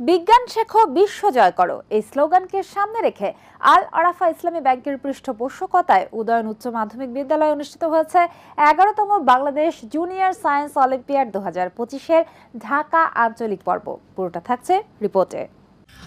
বিজ্ঞান শেখো, বিশ্ব জয় করো। এই স্লোগানকে সামনে রেখে আল আরাফা ইসলামী ব্যাংকের পৃষ্ঠপোষকতায় উদয়ন উচ্চ মাধ্যমিক বিদ্যালয়ে অনুষ্ঠিত হয়েছে এগারোতম বাংলাদেশ জুনিয়র সায়েন্স অলিম্পিয়াড দু হাজার পঁচিশের ঢাকা আঞ্চলিক পর্ব। পুরোটা থাকছে রিপোর্টে।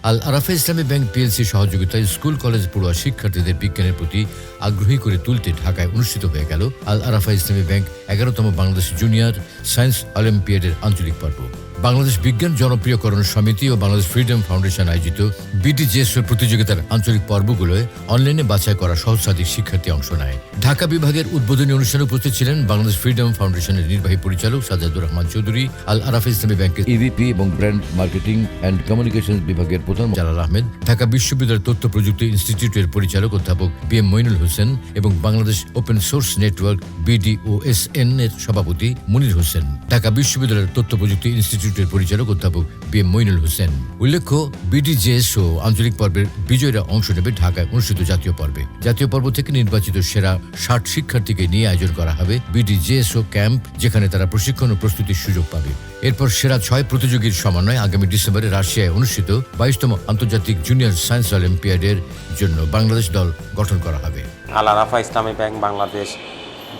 আল আরাফা ইসলামী ব্যাংক পিএলসি সহযোগিতায় স্কুল, কলেজ, পড়ুয়া শিক্ষার্থীদের বিজ্ঞানের প্রতি আগ্রহী করে তুলতে ঢাকায় অনুষ্ঠিত হয়ে গেল আল আরাফা ইসলামী ব্যাংক এগারোতম বাংলাদেশ জুনিয়র সায়েন্স অলিম্পিয়াডের আঞ্চলিক পর্ব। বাংলাদেশ বিজ্ঞান জনপ্রিয়করণ সমিতি ও বাংলাদেশ ফ্রিডম ফাউন্ডেশন আয়োজিত বিটিজেএস প্রতিযোগিতার আঞ্চলিক পর্বগুলোয় অনলাইনে বাছাই করা সহস্রাধিক শিক্ষার্থী অংশ নেয়। ঢাকা বিভাগের উদ্বোধনী অনুষ্ঠানে উপস্থিত ছিলেন বাংলাদেশ ফ্রিডম ফাউন্ডেশনের নির্বাহী পরিচালক সাজাদুর রহমান চৌধুরী আল আরাফ ইসলামী ব্যাংকের ইভিপি এবং ব্র্যান্ড মার্কেটিং অ্যান্ড কমিউনিকেশন বিভাগের প্রধান জালাল আহমেদ ঢাকা বিশ্ববিদ্যালয়ের তথ্য প্রযুক্তি ইনস্টিটিউটের পরিচালক অধ্যাপক বি এম মইনুল হোসেন এবং Bangladesh open source network BDOSN এর সভাপতি মুনির হোসেন। ঢাকা বিশ্ববিদ্যালয়ের তথ্য প্রযুক্তি ইনস্টিটিউটের পরিচালক অধ্যাপক বি এম মইনুল হোসেন। উল্লেখ্য বিডিজেএস ও আঞ্চলিক পর্বের বিজয়ীরা অংশ নেবে ঢাকায় অনুষ্ঠিত জাতীয় পর্বে। জাতীয় পর্ব থেকে নির্বাচিত সেরা ষাট শিক্ষার্থীকে নিয়ে আয়োজন করা হবে বিডিজেএসও ক্যাম্প, যেখানে তারা প্রশিক্ষণ ও প্রস্তুতির সুযোগ পাবে। এরপর সেরা ছয় প্রতিযোগীর সমন্বয়ে আগামী ডিসেম্বরে রাশিয়ায় অনুষ্ঠিত বাইশতম আন্তর্জাতিক জুনিয়র সায়েন্স অলিম্পিয়াডের জন্য বাংলাদেশ দল গঠন করা হবে। Al Arafah Islami Bank Bangladesh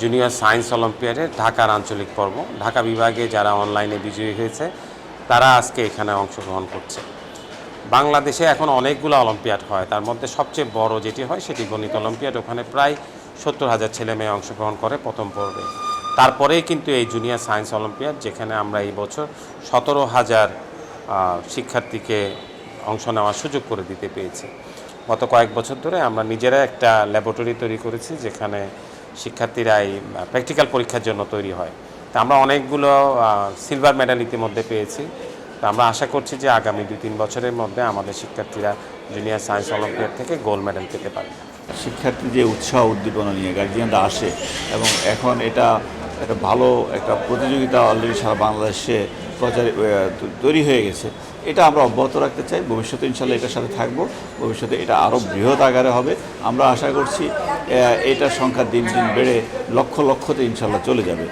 junior science অলিম্পিয়াডের ঢাকার আঞ্চলিক পর্ব। ঢাকা বিভাগে যারা অনলাইনে বিজয়ী হয়েছে তারা আজকে এখানে অংশগ্রহণ করছে। বাংলাদেশে এখন অনেকগুলো অলিম্পিয়াড হয়। তার মধ্যে সবচেয়ে বড় যেটি হয় সেটি গণিত অলিম্পিয়াড। ওখানে প্রায় সত্তর হাজার ছেলে মেয়ে অংশগ্রহণ করে প্রথম পর্বে। তারপরেই কিন্তু এই জুনিয়র সায়েন্স অলিম্পিয়াড, যেখানে আমরা এই বছর সতেরো হাজার শিক্ষার্থীকে অংশ নেওয়ার সুযোগ করে দিতে পেরেছি। গত কয়েক বছর ধরে আমরা নিজেরা একটা ল্যাবরেটরি তৈরি করেছি, যেখানে শিক্ষার্থীরা এই প্র্যাকটিক্যাল পরীক্ষার জন্য তৈরি হয়। তা আমরা অনেকগুলো সিলভার মেডেল ইতিমধ্যে পেয়েছি। তো আমরা আশা করছি যে আগামী দুই তিন বছরের মধ্যে আমাদের শিক্ষার্থীরা জুনিয়র সায়েন্স অলিম্পিয়াড থেকে গোল্ড মেডেল পেতে পারে শিক্ষার্থী যে উৎসাহ উদ্দীপনা নিয়ে গার্জিয়ানরা আসে এবং এখন এটা একটা ভালো একটা প্রতিযোগিতা অলরেডি সারা বাংলাদেশে প্রচার তৈরি হয়ে গেছে। এটা আমরা অব্যাহত রাখতে চাই। ভবিষ্যতে ইনশাল্লাহ এটার সাথে থাকব। ভবিষ্যতে এটা আরও বৃহৎ আকারে হবে। আমরা আশা করছি এটার সংখ্যা দিন দিন বেড়ে লক্ষ লক্ষতে ইনশাল্লাহ চলে যাবে।